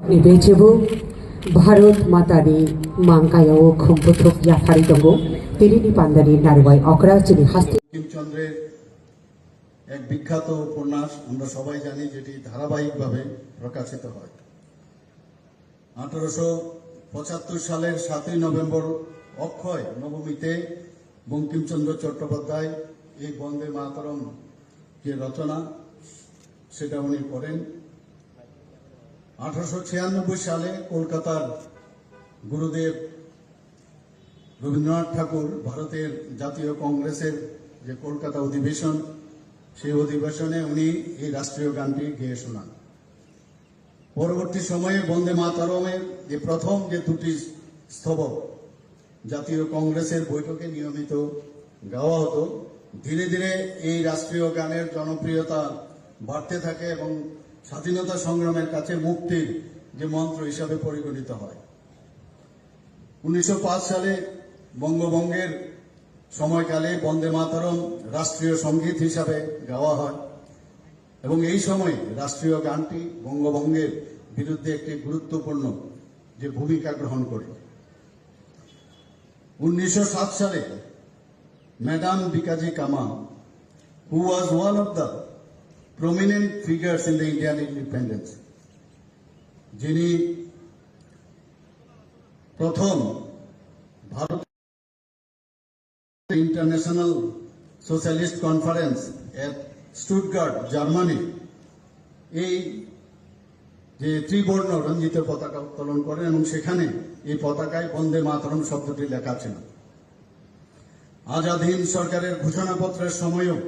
নিবেচেব ভারত মাতারে মাঙ্কায়াও খম্পথক ইয়াফারি দঙ্গ, তেরিনি পান্দানি নারওয়াই অকরাচিনি হাস্তি চন্দ্রের এক বিখ্যাত উপন্যাস আমরা সবাই জানি, যেটি ধারাবাহিকভাবে প্রকাশিত হয়। আঠারোশো পঁচাত্তর সালের সাতই নভেম্বর অক্ষয় নবমীতে বঙ্কিমচন্দ্র চট্টোপাধ্যায় এই বন্দে মাতরম যে রচনা, সেটা উনি করেন আঠারোশো ছিয়ানব্বই সালে কলকাতার গুরুদেব রবীন্দ্রনাথ ঠাকুর ভারতের জাতীয় কংগ্রেসের যে কলকাতা অধিবেশন, সেই অধিবেশনে উনি এই রাষ্ট্রীয় গানটি গেয়ে শোনান। পরবর্তী সময়ে বন্দে মাতারমের যে প্রথম যে দুটি স্তবক জাতীয় কংগ্রেসের বৈঠকে নিয়মিত গাওয়া হতো, ধীরে ধীরে এই রাষ্ট্রীয় গানের জনপ্রিয়তা বাড়তে থাকে এবং স্বাধীনতা সংগ্রামের কাছে মুক্তির যে মন্ত্র হিসাবে পরিগণিত হয়। উনিশশো পাঁচ সালে বঙ্গভঙ্গের সময়কালে বন্দে মাতরম রাষ্ট্রীয় সংগীত হিসাবে গাওয়া হয় এবং এই সময়ে রাষ্ট্রীয় গানটি বঙ্গভঙ্গের বিরুদ্ধে একটি গুরুত্বপূর্ণ যে ভূমিকা গ্রহণ করে। উনিশশো সাত সালে madam Bhikaji Cama who was one of the prominent figures in the Indian independence যিনি প্রথম Bharat international socialist conference at Stuttgart Germany এই যে ত্রিবর্ণ রঞ্জিত পতাকা উত্তোলন করেন এবং সেখানে এই পতাকায় বন্দে মাতরম শব্দটি লেখা ছিল। আজাদ হিন্দ সরকারের ঘোষণাপত্রের সময়ও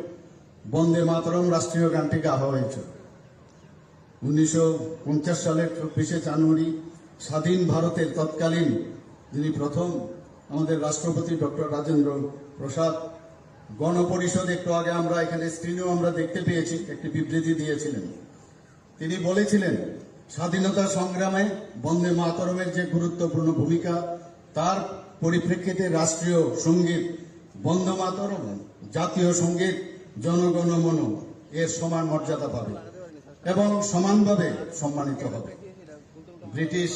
বন্দে মাতরম রাষ্ট্রীয় গানটি গাওয়া হয়েছিল উনিশশো পঞ্চাশ সালের চব্বিশে জানুয়ারি স্বাধীন ভারতের তৎকালীন যিনি প্রথম আমাদের রাষ্ট্রপতি ডক্টর রাজেন্দ্র প্রসাদ, গণপরিষদ একটু আগে আমরা এখানে স্ক্রিনেও আমরা দেখতে পেয়েছি, একটি বিবৃতি দিয়েছিলেন। তিনি বলেছিলেন, স্বাধীনতা সংগ্রামে বন্দে মাতরমের যে গুরুত্বপূর্ণ ভূমিকা, তার পরিপ্রেক্ষিতে রাষ্ট্রীয় সংগীত, বন্দে মাতরম জাতীয় সংগীত জনগণমন এর সমান মর্যাদা পাবে এবং সমানভাবে সম্মানিত হবে। ব্রিটিশ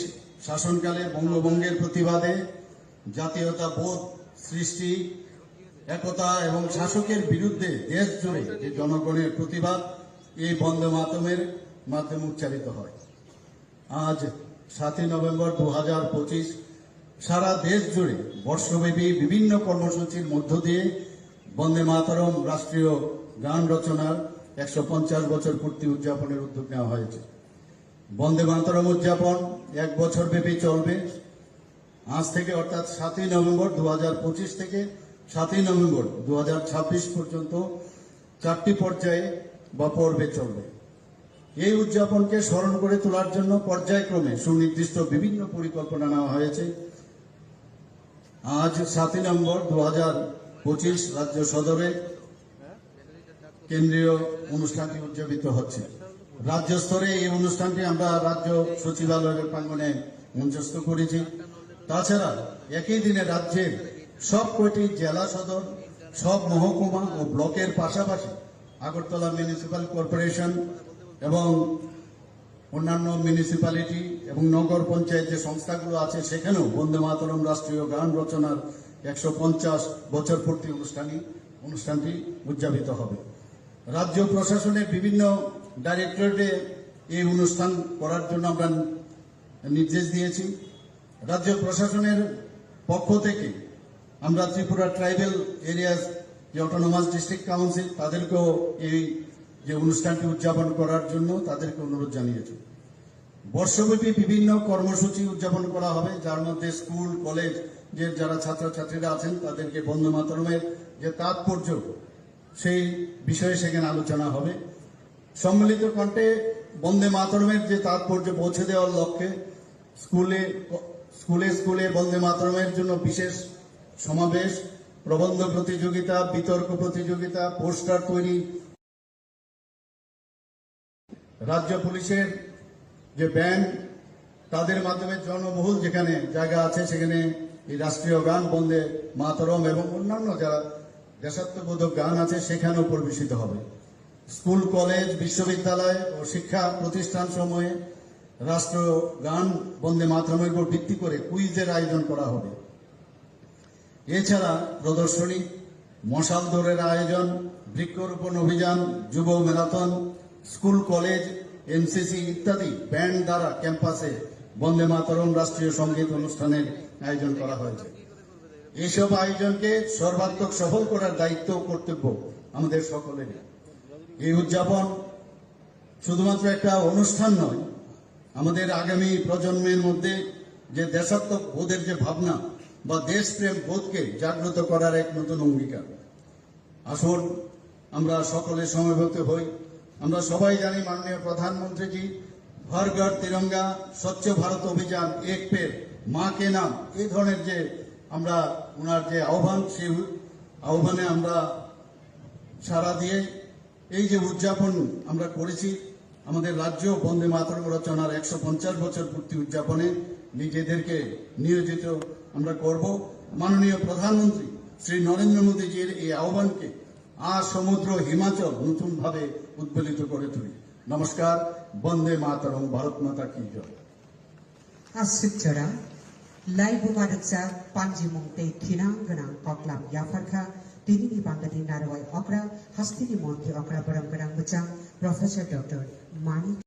শাসনকালে বঙ্গভঙ্গের প্রতিবাদে জাতীয়তা বোধ সৃষ্টি, একতা এবং শাসকের বিরুদ্ধে দেশ জুড়ে যে জনগণের প্রতিবাদ, এই বন্দে মাতমের মাধ্যমে উচ্চারিত হয়। আজ সাতই নভেম্বর দু হাজার পঁচিশ সারা দেশ জুড়ে বর্ষব্যাপী বিভিন্ন কর্মসূচির মধ্য দিয়ে বন্দে মাতরম রাষ্ট্রীয় গান রচনার একশো পঞ্চাশ বছর পূর্তি উদযাপনের উদ্যোগ নেওয়া হয়েছে। বন্দে মাতরম উদযাপন এক বছর ব্যাপী চলবে। আজ থেকে অর্থাৎ সাতই নভেম্বর দু হাজার পঁচিশ থেকে সাতই নভেম্বর দু হাজার ছাব্বিশ পর্যন্ত চারটি পর্যায়ে বা পর্বে চলবে। এই উদযাপনকে স্মরণ করে তোলার জন্য পর্যায়ক্রমে সুনির্দিষ্ট বিভিন্ন পরিকল্পনা নেওয়া হয়েছে। আজ সাতই নভেম্বর দু হাজার পঁচিশ রাজ্য সদরে কেন্দ্রীয় অনুষ্ঠানটি উদযাপিত হচ্ছে। রাজ্য স্তরে এই অনুষ্ঠানটি আমরা রাজ্য সচিবালয়ের প্রাঙ্গনে মঞ্চস্থ করেছি। তাছাড়া একই দিনে রাজ্যের সব কয়টি জেলা সদর, সব মহকুমা ও ব্লকের পাশাপাশি আগরতলা মিউনিসিপ্যাল কর্পোরেশন এবং অন্যান্য মিউনিসিপ্যালিটি এবং নগর পঞ্চায়েত যে সংস্থাগুলো আছে, সেখানেও বন্দে মাতরম রাষ্ট্রীয় গান রচনার একশো পঞ্চাশ বছর পূর্তি অনুষ্ঠানই অনুষ্ঠানটি উদযাপিত হবে। রাজ্য প্রশাসনের বিভিন্ন ডাইরেক্টরেটে এই অনুষ্ঠান করার জন্য আমরা নির্দেশ দিয়েছি। রাজ্য প্রশাসনের পক্ষ থেকে আমরা ত্রিপুরা ট্রাইবেল এরিয়াস যে অটোনোমাস ডিস্ট্রিক্ট কাউন্সিল তাদেরকেও এই যে অনুষ্ঠানটি উদযাপন করার জন্য তাদেরকে অনুরোধ জানিয়েছি। বর্ষব্যাপী বিভিন্ন কর্মসূচি উদযাপন করা হবে, যার মধ্যে স্কুল, কলেজ যে যারা ছাত্রছাত্রীরা আছেন, তাদেরকে বন্দে মাতরমের যে তাৎপর্য, সেই বিষয়ে সেখানে আলোচনা হবে। সম্মিলিত কণ্ঠে বন্দে মাতরমের যে তাৎপর্য পৌঁছে দেওয়ার লক্ষ্যে স্কুলে স্কুলে স্কুলে বন্দে মাতরমের জন্য বিশেষ সমাবেশ, প্রবন্ধ প্রতিযোগিতা, বিতর্ক প্রতিযোগিতা, পোস্টার তৈরি। রাজ্য পুলিশের যে ব্যান্ড, তাদের মাধ্যমে জনবহুল যেখানে জায়গা আছে, সেখানে এই রাষ্ট্রীয় গান বন্দে মাতরম এবং অন্যান্য যারা দেশাত্মবোধক গান আছে, সেখানেও পরিবেশিত হবে। স্কুল, কলেজ, বিশ্ববিদ্যালয় ও শিক্ষা প্রতিষ্ঠান সময়ে সমূহে রাষ্ট্রগান বন্দে মাতরমের উপর ভিত্তি করে কুইজের আয়োজন করা হবে। এছাড়া প্রদর্শনী, মশাল দৌড়ের আয়োজন, বৃক্ষরোপণ অভিযান, যুব ম্যারাথন, স্কুল, কলেজ, এনসিসি ইত্যাদি ব্যান্ড দ্বারা ক্যাম্পাসে বন্দে মাতরম রাষ্ট্রীয় সংগীত অনুষ্ঠানের আয়োজন করা হয়েছে। এইসব আয়োজনকে সর্বাত্মক সফল করার দায়িত্ব কর্তব্য আমাদের সকলের এই উদযাপন শুধুমাত্র একটা অনুষ্ঠান নয়, আমাদের আগামী প্রজন্মের মধ্যে যে দেশাত্মক বোধের যে ভাবনা বা দেশপ্রেম বোধকে জাগ্রত করার এক নতুন অঙ্গীকার। আসুন, আমরা সকলে সমবেত হই। আমরা সবাই জানি মাননীয় প্রধানমন্ত্রীজি হর ঘর তিরঙ্গা, স্বচ্ছ ভারত অভিযান, এক পের মা কে নাম, এই ধরনের যে আমরা ওনার যে আহ্বান, সেই আহ্বানে আমরা সারা দিয়ে এই যে উদযাপন আমরা করেছি, আমাদের রাজ্য বন্দে মাতরম রচনার একশো পঞ্চাশ বছর পূর্তি উদযাপনে নিজেদেরকে নিয়োজিত আমরা করব। মাননীয় প্রধানমন্ত্রী শ্রী নরেন্দ্র মোদীজির এই আহ্বানকে আর সমুদ্র হিমাচল নতুনভাবে উদ্বেলিত করে তুলি। নমস্কার বন্দে মাতরম, ভারত মাতা কি জয়। আসুচরা লাইবু মাদকসা পাঞ্জি মুংতে খিনাঙ্গনা ককলাম ইয়াফারখা তিনি বাঙ্গাদি নারওয়াই অকরা, হাস্তিনি মন্ত্রী অকরা বরম গরাং বুচাং প্রফেসর ডক্টর মানিক